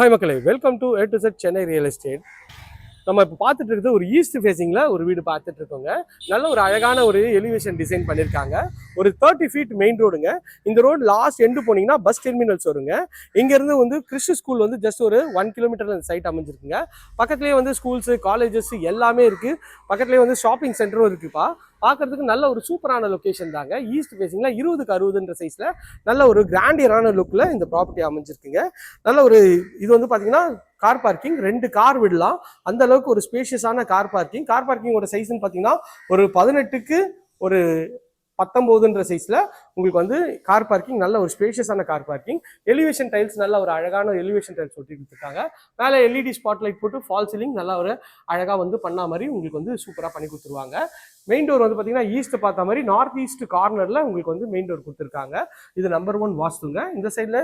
Hi மக்களே welcome to A to Z Chennai real estate நம்ம இப்போ பார்த்துட்டு இருக்கிறது ஒரு ஈஸ்ட் ஃபேஸிங்கில் ஒரு வீடு பார்த்துட்டு இருக்கோங்க. நல்ல ஒரு அழகான ஒரு எலிவேஷன் டிசைன் பண்ணியிருக்காங்க ஒரு தேர்ட்டி ஃபீட் மெயின் ரோடுங்க இந்த ரோடு லாஸ்ட் எண்டு போனீங்கன்னா பஸ் டெர்மினல்ஸ் வருங்க. இங்கேருந்து வந்து கிறிஸ்து ஸ்கூல் வந்து ஜஸ்ட் ஒரு ஒன் கிலோமீட்டர் அந்த சைட் அமைஞ்சிருக்குங்க. பக்கத்துலேயே வந்து ஸ்கூல்ஸு காலேஜஸ் எல்லாமே இருக்குது பக்கத்துலேயே வந்து ஷாப்பிங் சென்டரும் இருக்குப்பா. பார்க்கறதுக்கு நல்ல ஒரு சூப்பரான லொக்கேஷன் தாங்க. ஈஸ்ட் ஃபேஸிங்கில் இருபதுக்கு அறுபதுன்ற சைஸில் நல்ல ஒரு கிராண்டியரான லுக்கில் இந்த ப்ராப்பர்ட்டி அமைஞ்சிருக்குங்க. நல்ல ஒரு இது வந்து பார்த்தீங்கன்னா கார் பார்க்கிங் ரெண்டு கார் விடலாம். அந்த அளவுக்கு ஒரு ஸ்பேஷியஸான கார் பார்க்கிங் கார் பார்க்கிங்கோட சைஸ்ன்னு பார்த்தீங்கன்னா ஒரு பதினெட்டுக்கு ஒரு பத்தொம்போதுன்ற சைஸில் உங்களுக்கு வந்து கார் பார்க்கிங் நல்ல ஒரு ஸ்பேஷியஸான கார் பார்க்கிங் எலிவேஷன் டைல்ஸ் நல்ல ஒரு அழகான எலிவேஷன் டைல்ஸ் ஒட்டி கொடுத்துருக்காங்க மேலே எல்இடி ஸ்பாட் லைட் போட்டு ஃபால் சீலிங் நல்லா ஒரு அழகாக வந்து பண்ணா மாதிரி உங்களுக்கு வந்து சூப்பராக பண்ணி கொடுத்துருவாங்க. மெயின் டோர் வந்து பார்த்தீங்கன்னா ஈஸ்ட் பார்த்த மாதிரி நார்த் ஈஸ்ட் கார்னரில் உங்களுக்கு வந்து மெயின் டோர் கொடுத்துருக்காங்க. இது நம்பர் ஒன் வாஸ்துங்க. இந்த சைடில்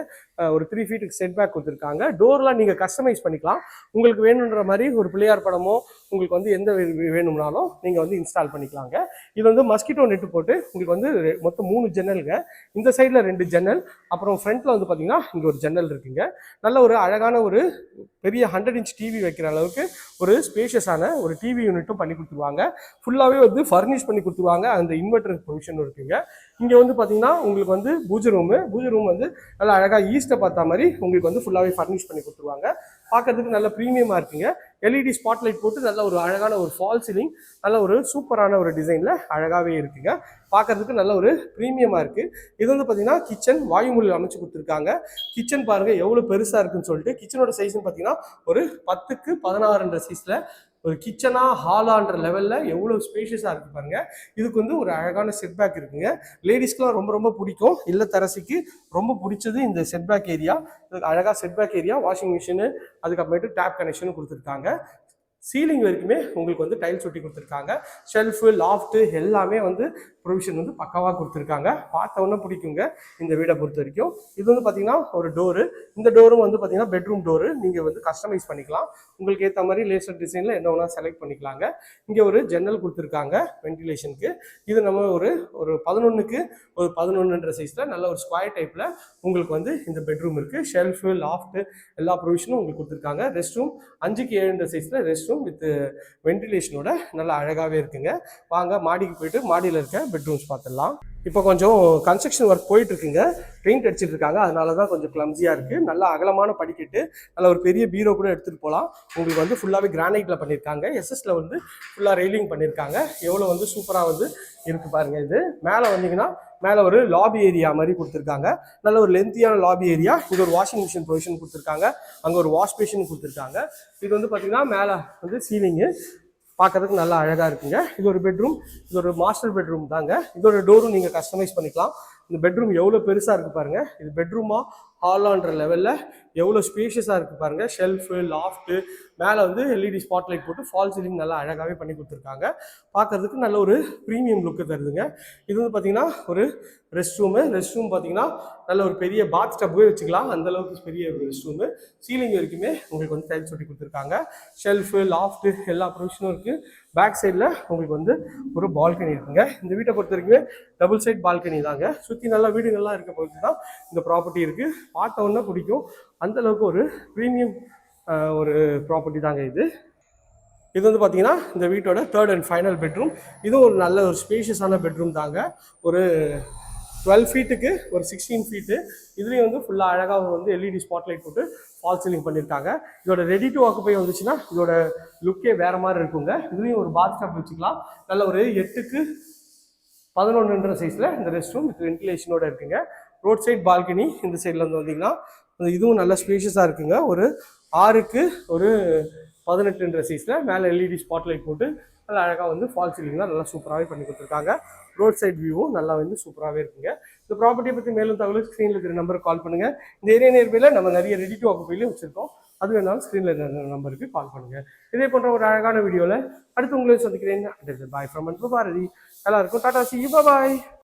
ஒரு த்ரீ ஃபீட்டுக்கு செட் பேக் கொடுத்துருக்காங்க. டோர்லாம் நீங்கள் கஸ்டமைஸ் பண்ணிக்கலாம். உங்களுக்கு வேணுன்ற மாதிரி ஒரு பிள்ளையார் படமோ உங்களுக்கு வந்து எந்த வேணும்னாலும் நீங்கள் வந்து இன்ஸ்டால் பண்ணிக்கலாங்க. இது வந்து மஸ்கிட்டோ நெட்டு போட்டு உங்களுக்கு வந்து மொத்தம் மூணு ஜன்னலுங்க. இந்த சைடில் ரெண்டு ஜன்னல். அப்புறம் ஃப்ரண்ட்டில் வந்து பார்த்தீங்கன்னா இங்கே ஒரு ஜன்னல் இருக்குங்க. நல்ல ஒரு அழகான ஒரு பெரிய ஹண்ட்ரட் இன்ச் டிவி வைக்கிற அளவுக்கு ஒரு ஸ்பேஷியஸான ஒரு டிவி யூனிட்டும் பண்ணி கொடுத்துருவாங்க. ஃபுல்லாகவே வந்து ஃபர்னிஷ் பண்ணி கொடுத்துருவாங்க. அந்த இன்வெர்டர் ப்ரொவிஷன் இருக்குங்க. இங்கே வந்து பார்த்தீங்கன்னா உங்களுக்கு வந்து பூஜை ரூமு பூஜை ரூம் வந்து நல்லா அழகாக ஈஸ்ட்டை பார்த்த மாதிரி உங்களுக்கு வந்து ஃபுல்லாகவே ஃபர்னிஷ் பண்ணி கொடுத்துருவாங்க. பார்க்கறதுக்கு நல்ல ப்ரீமியமாக இருக்குங்க. எல்இடி ஸ்பாட் லைட் போட்டு நல்ல ஒரு அழகான ஒரு ஃபால் சீலிங் நல்ல ஒரு சூப்பரான ஒரு டிசைனில் அழகாகவே இருக்குங்க. பார்க்கறதுக்கு நல்ல ஒரு ப்ரீமியமாக இருக்குது இது வந்து பார்த்தீங்கன்னா கிச்சன் வாயுமொழியில் அமைச்சு கொடுத்துருக்காங்க. கிச்சன் பாருங்கள் எவ்வளோ பெருசாக இருக்குன்னு சொல்லிட்டு கிச்சனோட சைஸ்னு பார்த்தீங்கன்னா ஒரு பத்துக்கு பதினாறுன்ற சைஸில் ஒரு கிச்சனா ஹாலான்ற லெவலில் எவ்வளோ ஸ்பேஷியஸாக இருக்கு பாருங்க. இதுக்கு வந்து ஒரு அழகான செட்பேக் இருக்குங்க. லேடிஸ்க்குலாம் ரொம்ப ரொம்ப பிடிக்கும். இல்லத்தரசிக்கு ரொம்ப பிடிச்சது இந்த செட்பேக் ஏரியா அழகாக செட்பேக் ஏரியா வாஷிங் மிஷினு அதுக்கப்புறமேட்டு டேப் கனெக்ஷனும் கொடுத்துருக்காங்க. சீலிங் வரைக்குமே உங்களுக்கு வந்து டைல்ஸ் ஒட்டி கொடுத்துருக்காங்க. ஷெல்ஃபு லாஃப்ட்டு எல்லாமே வந்து ப்ரொவிஷன் வந்து பக்காவாக கொடுத்துருக்காங்க. பார்த்தவொன்னே பிடிக்குங்க இந்த வீடை பொறுத்த வரைக்கும். இது வந்து பார்த்தீங்கன்னா ஒரு டோரு. இந்த டோரும் வந்து பார்த்தீங்கன்னா பெட்ரூம் டோரு. நீங்கள் வந்து கஸ்டமைஸ் பண்ணிக்கலாம். உங்களுக்கு ஏற்ற மாதிரி லேசர் டிசைனில் என்ன வேணால் செலக்ட் பண்ணிக்கலாங்க. இங்கே ஒரு ஜன்னல் கொடுத்துருக்காங்க வென்டிலேஷனுக்கு. இது நம்ம ஒரு ஒரு பதினொன்றுக்கு ஒரு பதினொன்றுன்ற சைஸில் நல்ல ஒரு ஸ்கொயர் டைப்பில் உங்களுக்கு வந்து இந்த பெட்ரூம் இருக்குது ஷெல்ஃபு லாஃப்ட்டு எல்லா ப்ரொவிஷனும் உங்களுக்கு கொடுத்துருக்காங்க. ரெஸ்ட் ரூம் அஞ்சுக்கு ஏழுன்ற சைஸில் ரெஸ்ட் ரூம் வித் வென்டிலேஷனோட uh, நல்லா அழகாகவே இருக்குங்க. வாங்க மாடிக்கு போயிட்டு மாடியில் இருக்க பெட்ரூம்ஸ் பார்த்துடலாம் இப்போ கொஞ்சம் கன்ஸ்ட்ரக்ஷன் ஒர்க் போயிட்டு இருக்குங்க பெயிண்ட் அடிச்சிட்டு இருக்காங்க அதனால தான் கொஞ்சம் கிளம்ஸியாக இருக்குது நல்லா அகலமான படிக்கட்டு. நல்ல ஒரு பெரிய பீரோ கூட எடுத்துகிட்டு போகலாம் உங்களுக்கு வந்து ஃபுல்லாகவே கிரானைட்டில் பண்ணியிருக்காங்க எஸ்எஸ்ல வந்து ஃபுல்லாக ரெயிலிங் பண்ணியிருக்காங்க எவ்வளோ வந்து சூப்பராக வந்து இருக்கு பாருங்கள் இது. மேலே வந்தீங்கன்னா மேலே ஒரு லாபி ஏரியா மாதிரி கொடுத்துருக்காங்க. நல்ல ஒரு லென்த்தியான லாபி ஏரியா இங்கே ஒரு வாஷிங் மிஷின் ப்ரொவிஷன் கொடுத்துருக்காங்க. அங்கே ஒரு வாஷ் மிஷின் கொடுத்துருக்காங்க. இது வந்து பார்த்தீங்கன்னா மேலே வந்து சீலிங்கு பார்க்கறதுக்கு நல்லா அழகாக இருக்குங்க. இது ஒரு பெட்ரூம் இது ஒரு மாஸ்டர் பெட்ரூம் தாங்க. இதோட டோரும் நீங்கள் கஸ்டமைஸ் பண்ணிக்கலாம். இந்த பெட்ரூம் எவ்வளோ பெருசாக இருக்குது பாருங்கள் இது பெட்ரூமா ஹாலான்ற லெவலில் எவ்வளோ ஸ்பேஷியஸாக இருக்குது பாருங்கள் ஷெல்ஃபு லாஃப்ட்டு மேலே வந்து எல்இடி ஸ்பாட்லைட் போட்டு ஃபால் சீலிங் நல்லா அழகாகவே பண்ணி கொடுத்துருக்காங்க. பார்க்கறதுக்கு நல்ல ஒரு ப்ரீமியம் லுக்கு தருதுங்க. இது வந்து பார்த்திங்கன்னா ஒரு ரெஸ்ட் ரூமு ரெஸ்ட் ரூம் பார்த்தீங்கன்னா நல்ல ஒரு பெரிய பாத் டப்பே வச்சுக்கலாம். அந்த அளவுக்கு பெரிய ரெஸ்ட் ரூமு சீலிங் வரைக்குமே உங்களுக்கு வந்து டைல்ஸ் ஒட்டி கொடுத்துருக்காங்க. ஷெல்ஃபு லாஃப்ட்டு எல்லா ப்ரொவிஷனும் இருக்குது பேக் சைடில் உங்களுக்கு வந்து ஒரு பால்கனி இருக்குங்க. இந்த வீட்டை பொறுத்த வரைக்குமே டபுள் சைட் பால்கனி தாங்க. சுற்றி நல்லா வீடுகள்லாம் இருக்க பொறுத்து தான் இந்த ப்ராப்பர்ட்டி இருக்குது பார்த்த பிடிக்கும். அந்த அளவுக்கு ஒரு ப்ரீமியம் ஒரு ப்ராப்பர்ட்டி தாங்க இது. இது வந்து பார்த்தீங்கன்னா இந்த வீட்டோட தேர்ட் அண்ட் ஃபைனல் பெட்ரூம் இதுவும் ஒரு நல்ல ஒரு ஸ்பேஷியஸான பெட்ரூம் தாங்க. ஒரு டுவெல் ஃபீட்டுக்கு ஒரு சிக்ஸ்டீன் ஃபீட்டு இதுலேயும் வந்து ஃபுல்லாக அழகாக வந்து எல்இடி ஸ்பாட்லைட் போட்டு ஃபால் சீலிங் பண்ணியிருக்காங்க இதோட ரெடி டு ஆக்குப்பை வந்துச்சுன்னா இதோட லுக்கே வேறு மாதிரி இருக்குங்க. இதுலேயும் ஒரு பாத் ஸ்டாப் வச்சுக்கலாம். நல்ல ஒரு எட்டுக்கு பதினொன்றுன்ற சைஸில் இந்த ரெஸ்ட் ரூம் வித் வென்டிலேஷனோட இருக்குங்க. ரோட் சைட் பால்கனி இந்த சைடில் வந்து வந்தீங்கன்னா இதுவும் நல்ல ஸ்பேஷியஸாக இருக்குங்க. ஒரு ஆறுக்கு ஒரு பதினெட்டுன்ற சைஸில் மேலே எல்இடி ஸ்பாட்லைட் போட்டு நல்லா அழகாக வந்து ஃபால் சீலிங்லாம் நல்லா சூப்பராகவே பண்ணி கொடுத்துருக்காங்க. ரோட் சைட் வியூவும் நல்லா வந்து சூப்பராகவே இருக்குங்க. இந்த ப்ராப்பர்ட்டியை பற்றி மேலும் தகவல் ஸ்க்ரீனில் இருக்கிற நம்பருக்கு கால் பண்ணுங்கள் இந்த ஏரியா நேர்மையில் நம்ம நிறைய ரெடி டு ஆக்குப்பையிலையும் வச்சுருக்கோம். அது வேணாலும் ஸ்க்ரீனில் இருக்கிற நம்பருக்கு கால் பண்ணுங்கள் இதே போன்ற ஒரு அழகான வீடியோவில் அடுத்து உங்களையும் சந்திக்கிறேன். பாய் ஃப்ரம் அன்பு பாரதி எல்லாருக்கும் டாடா சி பாய்